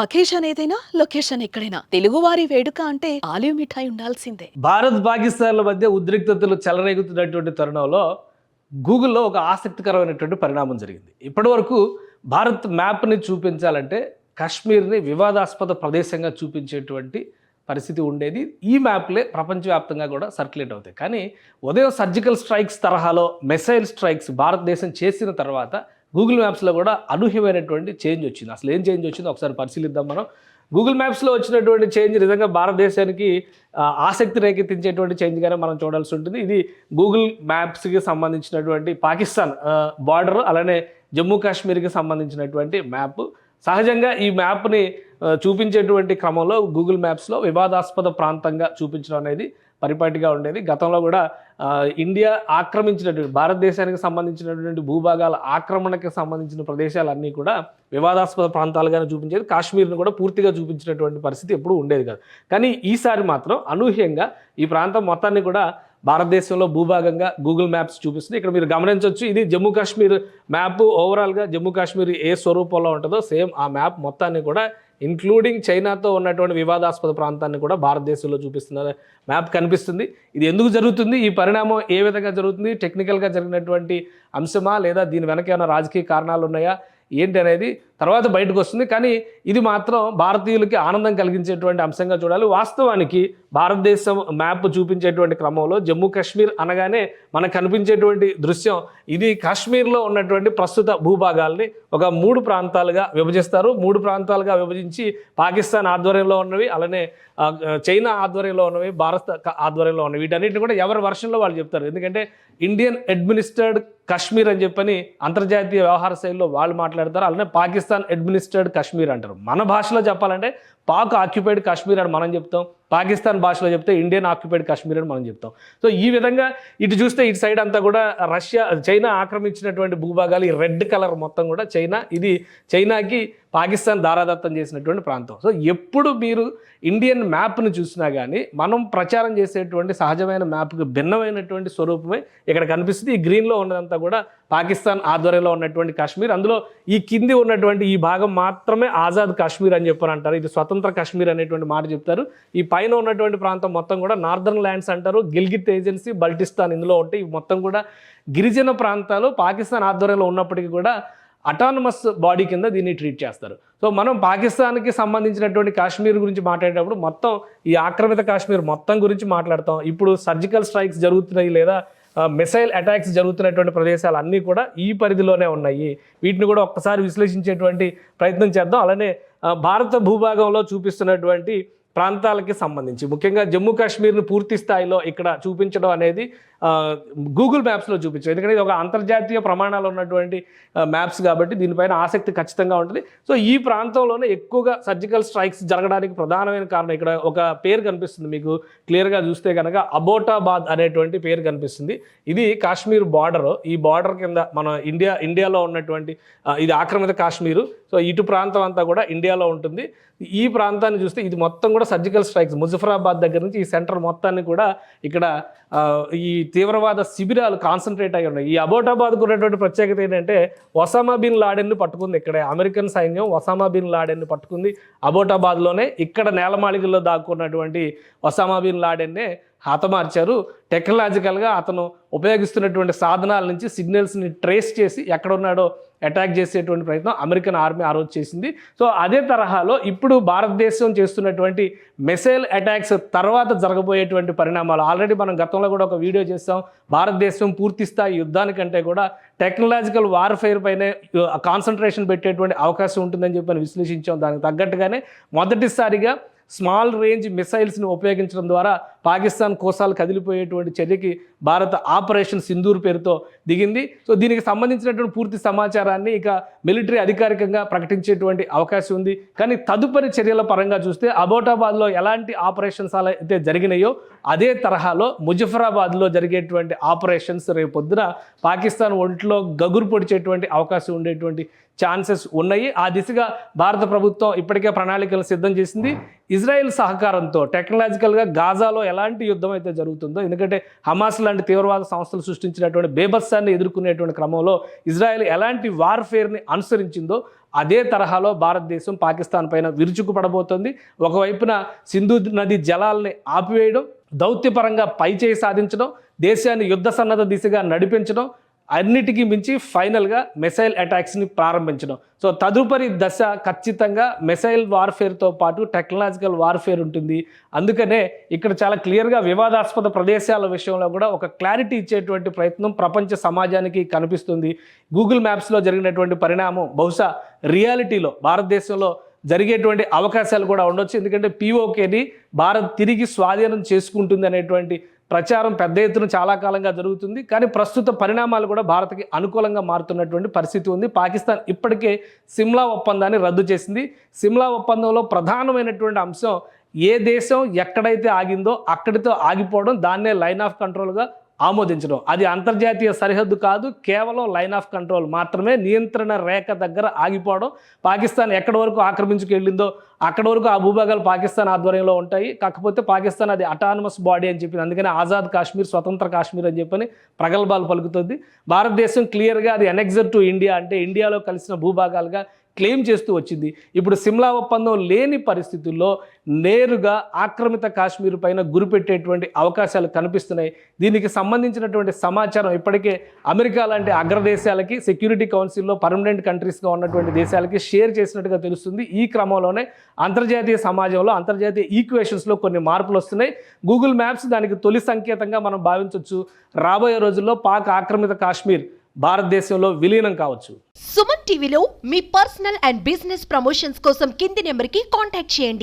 Occasion ఏదైనా location ఎక్కడైనా. తెలుగువారి వేడుక అంటే ఆలివ్ మిఠాయి ఉండాల్సిందే. భారత్ పాకిస్తాన్ల మధ్య ఉద్రిక్తతలు చెలరేగుతున్నటువంటి తరుణంలో గూగుల్లో ఒక ఆసక్తికరమైనటువంటి పరిణామం జరిగింది. ఇప్పటివరకు భారత్ మ్యాప్ని చూపించాలంటే కాశ్మీర్ని వివాదాస్పద ప్రదేశంగా చూపించేటువంటి పరిస్థితి ఉండేది. ఈ మ్యాప్లే ప్రపంచవ్యాప్తంగా కూడా సర్క్యులేట్ అవుతాయి. కానీ ఉదయం సర్జికల్ స్ట్రైక్స్ తరహాలో మిసైల్ స్ట్రైక్స్ భారతదేశం చేసిన తర్వాత గూగుల్ మ్యాప్స్లో కూడా అనూహ్యమైనటువంటి చేంజ్ వచ్చింది. అసలు ఏం చేంజ్ వచ్చిందో ఒకసారి పరిశీలిద్దాం మనం. గూగుల్ మ్యాప్స్లో వచ్చినటువంటి చేంజ్ నిజంగా భారతదేశానికి ఆసక్తి రేకెత్తించేటువంటి చేంజ్గానే మనం చూడాల్సి ఉంటుంది. ఇది గూగుల్ మ్యాప్స్కి సంబంధించినటువంటి పాకిస్తాన్ బార్డర్ అలానే జమ్మూ కాశ్మీర్కి సంబంధించినటువంటి మ్యాప్ సహజంగా ఈ మ్యాప్ని చూపించేటువంటి క్రమంలో గూగుల్ మ్యాప్స్లో వివాదాస్పద ప్రాంతంగా చూపించడం అనేది పరిపాటిగా ఉండేది. గతంలో కూడా ఇండియా ఆక్రమించినటువంటి భారతదేశానికి సంబంధించినటువంటి భూభాగాల ఆక్రమణకి సంబంధించిన ప్రదేశాలన్నీ కూడా వివాదాస్పద ప్రాంతాలుగానే చూపించేది. కాశ్మీర్ను కూడా పూర్తిగా చూపించినటువంటి పరిస్థితి ఎప్పుడూ ఉండేది కాదు. కానీ ఈసారి మాత్రం అనూహ్యంగా ఈ ప్రాంతం మొత్తాన్ని కూడా భారతదేశంలో భూభాగంగా గూగుల్ మ్యాప్స్ చూపిస్తుంది. ఇక్కడ మీరు గమనించవచ్చు ఇది జమ్మూ కాశ్మీర్ మ్యాప్. ఓవరాల్గా జమ్మూ కాశ్మీర్ ఏ స్వరూపంలో ఉంటుందో సేమ్ ఆ మ్యాప్ మొత్తాన్ని కూడా ఇంక్లూడింగ్ చైనాతో ఉన్నటువంటి వివాదాస్పద ప్రాంతాన్ని కూడా భారతదేశంలో చూపిస్తున్న మ్యాప్ కనిపిస్తుంది. ఇది ఎందుకు జరుగుతుంది? ఈ పరిణామం ఏ విధంగా జరుగుతుంది? టెక్నికల్గా జరిగినటువంటి అంశమా? లేదా దీని వెనక ఏమైనా రాజకీయ కారణాలు ఉన్నాయా? ఏంటి అనేది తర్వాత బయటకు వస్తుంది. కానీ ఇది మాత్రం భారతీయులకి ఆనందం కలిగించేటువంటి అంశంగా చూడాలి. వాస్తవానికి భారతదేశం మ్యాప్ చూపించేటువంటి క్రమంలో జమ్మూ కాశ్మీర్ అనగానే మనకు కనిపించేటువంటి దృశ్యం ఇది కాశ్మీర్లో ఉన్నటువంటి ప్రస్తుత భూభాగాల్ని ఒక మూడు ప్రాంతాలుగా విభజిస్తారు. మూడు ప్రాంతాలుగా విభజించి పాకిస్తాన్ ఆధ్వర్యంలో ఉన్నవి అలానే చైనా ఆధ్వర్యంలో ఉన్నవి భారత ఆధ్వర్యంలో ఉన్నవి. వీటన్నిటిని కూడా ఎవరి వర్షంలో వాళ్ళు చెప్తారు. ఎందుకంటే ఇండియన్ అడ్మినిస్టర్డ్ కాశ్మీర్ అని చెప్పని అంతర్జాతీయ వ్యవహార శైలిలో వాళ్ళు మాట్లాడతారు అలానే పాకిస్తాన్ అడ్మినిస్ట్రేడ్ కాశ్మీర్ అంటారు. మన భాషలో చెప్పాలంటే పాక్ ఆక్యుపైడ్ కాశ్మీర్ అని మనం చెప్తాం. పాకిస్తాన్ భాషలో చెప్తే ఇండియన్ ఆక్యుపైడ్ కాశ్మీర్ అని మనం చెప్తాం. సో ఈ విధంగా ఇటు చూస్తే ఇటు సైడ్ అంతా కూడా రష్యా చైనా ఆక్రమించినటువంటి భూభాగాలు ఈ రెడ్ కలర్ మొత్తం కూడా చైనా ఇది చైనాకి పాకిస్తాన్ దారాదత్తం చేసినటువంటి ప్రాంతం. సో ఎప్పుడు మీరు ఇండియన్ మ్యాప్ను చూసినా కానీ మనం ప్రచారం చేసేటువంటి సహజమైన మ్యాప్కి భిన్నమైనటువంటి స్వరూపమే ఇక్కడ కనిపిస్తుంది. ఈ గ్రీన్లో ఉన్నదంతా కూడా పాకిస్తాన్ ఆధ్వర్యంలో ఉన్నటువంటి కాశ్మీర్. అందులో ఈ కింది ఉన్నటువంటి ఈ భాగం మాత్రమే ఆజాద్ కాశ్మీర్ అని చెప్పారు అంటారు. ఇది స్వతంత్ర కాశ్మీర్ అనేటువంటి మాట చెప్తారు. ఈ పైన ఉన్నటువంటి ప్రాంతం మొత్తం కూడా నార్దర్న్ ల్యాండ్స్ అంటారు గిల్గిత్ ఏజెన్సీ బల్టిస్తాన్ ఇందులో ఉంటే ఇవి మొత్తం కూడా గిరిజన ప్రాంతాలు. పాకిస్తాన్ ఆధ్వర్యంలో ఉన్నప్పటికీ కూడా అటానమస్ బాడీ కింద దీన్ని ట్రీట్ చేస్తారు. సో మనం పాకిస్తాన్కి సంబంధించినటువంటి కాశ్మీర్ గురించి మాట్లాడేటప్పుడు మొత్తం ఈ ఆక్రమిత కాశ్మీర్ మొత్తం గురించి మాట్లాడతాం. ఇప్పుడు సర్జికల్ స్ట్రైక్స్ జరుగుతున్నాయి లేదా మిసైల్ అటాక్స్ జరుగుతున్నటువంటి ప్రదేశాలు అన్నీ కూడా ఈ పరిధిలోనే ఉన్నాయి. వీటిని కూడా ఒక్కసారి విశ్లేషించేటువంటి ప్రయత్నం చేద్దాం. అలానే భారత భూభాగంలో చూపిస్తున్నటువంటి ప్రాంతాలకి సంబంధించి. ముఖ్యంగా జమ్మూ కాశ్మీర్ను పూర్తి స్థాయిలో ఇక్కడ చూపించడం అనేది గూగుల్ మ్యాప్స్లో చూపించడం ఎందుకంటే ఇది ఒక అంతర్జాతీయ ప్రమాణాలు ఉన్నటువంటి మ్యాప్స్ కాబట్టి దీనిపైన ఆసక్తి ఖచ్చితంగా ఉంటుంది. సో ఈ ప్రాంతంలోనే ఎక్కువగా సర్జికల్ స్ట్రైక్స్ జరగడానికి ప్రధానమైన కారణం ఇక్కడ ఒక పేరు కనిపిస్తుంది మీకు. క్లియర్గా చూస్తే కనుక అబోటాబాద్ అనేటువంటి పేరు కనిపిస్తుంది. ఇది కాశ్మీర్ బార్డర్ ఈ బార్డర్ కింద మన ఇండియా ఇండియాలో ఉన్నటువంటి ఇది ఆక్రమిత కాశ్మీరు. సో ఇటు ప్రాంతం అంతా కూడా ఇండియాలో ఉంటుంది. ఈ ప్రాంతాన్ని చూస్తే ఇది మొత్తం కూడా సర్జికల్ స్ట్రైక్స్ ముజఫరాబాద్ దగ్గర నుంచి ఈ సెంటర్ మొత్తాన్ని కూడా ఇక్కడ ఈ తీవ్రవాద శిబిరాలు కాన్సన్ట్రేట్ అయి ఉన్నాయి. ఈ అబోటాబాద్కు ఉన్నటువంటి ప్రత్యేకత ఏంటంటే ఒసామా బిన్ లాడెన్ను పట్టుకుంది ఇక్కడే అమెరికన్ సైన్యం ఒసామా బిన్ లాడెన్ను పట్టుకుంది. అబోటాబాద్లోనే ఇక్కడ నేలమాళికల్లో దాక్కున్నటువంటి ఒసామా బిన్ లాడెన్నే హతమార్చారు. టెక్నాలజికల్గా అతను ఉపయోగిస్తున్నటువంటి సాధనాల నుంచి సిగ్నల్స్ని ట్రేస్ చేసి ఎక్కడ ఉన్నాడో అటాక్ చేసేటువంటి ప్రయత్నం అమెరికన్ ఆర్మీ ఆ రోజు చేసింది. సో అదే తరహాలో ఇప్పుడు భారతదేశం చేస్తున్నటువంటి మిసైల్ అటాక్స్ తర్వాత జరగబోయేటువంటి పరిణామాలు. ఆల్రెడీ మనం గతంలో కూడా ఒక వీడియో చేస్తాం భారతదేశం పూర్తి స్థాయి యుద్ధానికంటే కూడా టెక్నాలజికల్ వార్ఫేర్ పైనే కాన్సన్ట్రేషన్ పెట్టేటువంటి అవకాశం ఉంటుందని చెప్పి మనం విశ్లేషించాం. దానికి తగ్గట్టుగానే మొదటిసారిగా స్మాల్ రేంజ్ మిసైల్స్ని ఉపయోగించడం ద్వారా పాకిస్తాన్ కోసాలు కదిలిపోయేటువంటి చర్యకి భారత ఆపరేషన్ సింధూర్ పేరుతో దిగింది. సో దీనికి సంబంధించినటువంటి పూర్తి సమాచారాన్ని ఇక మిలిటరీ అధికారికంగా ప్రకటించేటువంటి అవకాశం ఉంది. కానీ తదుపరి చర్యల పరంగా చూస్తే అబోటాబాద్లో ఎలాంటి ఆపరేషన్స్ అలా అయితే జరిగినాయో అదే తరహాలో ముజఫరాబాద్లో జరిగేటువంటి ఆపరేషన్స్ రేపు పొద్దున పాకిస్తాన్ ఒంట్లో గగురు పొడిచేటువంటి అవకాశం ఉండేటువంటి ఛాన్సెస్ ఉన్నాయి. ఆ దిశగా భారత ప్రభుత్వం ఇప్పటికే ప్రణాళికలు సిద్ధం చేసింది. ఇజ్రాయెల్ సహకారంతో టెక్నాలజికల్గా గాజాలో ఎలాంటి యుద్ధం అయితే జరుగుతుందో ఎందుకంటే హమాస్ లాంటి తీవ్రవాద సంస్థలు సృష్టించినటువంటి బేభత్సాన్ని ఎదుర్కొనేటువంటి క్రమంలో ఇజ్రాయెల్ ఎలాంటి వార్ఫేర్ని అనుసరించిందో అదే తరహాలో భారతదేశం పాకిస్తాన్ పైన విరుచుకుపడబోతోంది. ఒకవైపున సింధు నది జలాల్ని ఆపివేయడం దౌత్యపరంగా పైచేయి సాధించడం దేశాన్ని యుద్ధ సన్నద్ధ దిశగా నడిపించడం అన్నిటికీ మించి ఫైనల్గా మిసైల్ అటాక్స్ని ప్రారంభించడం. సో తదుపరి దశ ఖచ్చితంగా మిసైల్ వార్ఫేర్తో పాటు టెక్నాలజికల్ వార్ఫేర్ ఉంటుంది. అందుకనే ఇక్కడ చాలా క్లియర్గా వివాదాస్పద ప్రదేశాల విషయంలో కూడా ఒక క్లారిటీ ఇచ్చేటువంటి ప్రయత్నం ప్రపంచ సమాజానికి కనిపిస్తుంది. గూగుల్ మ్యాప్స్లో జరిగినటువంటి పరిణామం బహుశా రియాలిటీలో భారతదేశంలో జరిగేటువంటి అవకాశాలు కూడా ఉండొచ్చు. ఎందుకంటే పీఓకేని భారత్ తిరిగి స్వాధీనం చేసుకుంటుంది అనేటువంటి ప్రచారం పెద్ద ఎత్తున చాలా కాలంగా జరుగుతుంది. కానీ ప్రస్తుత పరిణామాలు కూడా భారత్కి అనుకూలంగా మారుతున్నటువంటి పరిస్థితి ఉంది. పాకిస్తాన్ ఇప్పటికే సిమ్లా ఒప్పందాన్ని రద్దు చేసింది. సిమ్లా ఒప్పందంలో ప్రధానమైనటువంటి అంశం ఏ దేశం ఎక్కడైతే ఆగిందో అక్కడితో ఆగిపోవడం దాన్నే లైన్ ఆఫ్ కంట్రోల్గా ఆమోదించడం. అది అంతర్జాతీయ సరిహద్దు కాదు కేవలం లైన్ ఆఫ్ కంట్రోల్ మాత్రమే నియంత్రణ రేఖ దగ్గర ఆగిపోవడం. పాకిస్తాన్ ఎక్కడి వరకు ఆక్రమించుకెళ్ళిందో అక్కడి వరకు ఆ భూభాగాలు పాకిస్తాన్ ఆధ్వర్యంలో ఉంటాయి. కాకపోతే పాకిస్తాన్ అది అటానమస్ బాడీ అని చెప్పింది అందుకని ఆజాద్ కాశ్మీర్ స్వతంత్ర కాశ్మీర్ అని చెప్పని ప్రగల్భాలు పలుకుతుంది. భారతదేశం క్లియర్గా అది ఎనెక్జర్ టు ఇండియా అంటే ఇండియాలో కలిసిన భూభాగాలుగా క్లెయిమ్ చేస్తూ వచ్చింది. ఇప్పుడు సిమ్లా ఒప్పందం లేని పరిస్థితుల్లో నేరుగా ఆక్రమిత కాశ్మీర్ పైన గురిపెట్టేటువంటి అవకాశాలు కనిపిస్తున్నాయి. దీనికి సంబంధించినటువంటి సమాచారం ఇప్పటికే అమెరికా లాంటి అగ్రదేశాలకి సెక్యూరిటీ కౌన్సిల్లో పర్మనెంట్ కంట్రీస్గా ఉన్నటువంటి దేశాలకి షేర్ చేసినట్టుగా తెలుస్తుంది. ఈ క్రమంలోనే అంతర్జాతీయ సమాజంలో అంతర్జాతీయ ఈక్వేషన్స్లో కొన్ని మార్పులు వస్తున్నాయి. గూగుల్ మ్యాప్స్ దానికి తొలి సంకేతంగా మనం భావించవచ్చు రాబోయే రోజుల్లో పాక్ ఆక్రమిత కాశ్మీర్ భారతదేశంలో విలీనం కావచ్చు. సుమన్ టీవీలో మీ పర్సనల్ అండ్ బిజినెస్ ప్రమోషన్స్ కోసం కింది నెంబర్కి కాంటాక్ట్ చేయండి.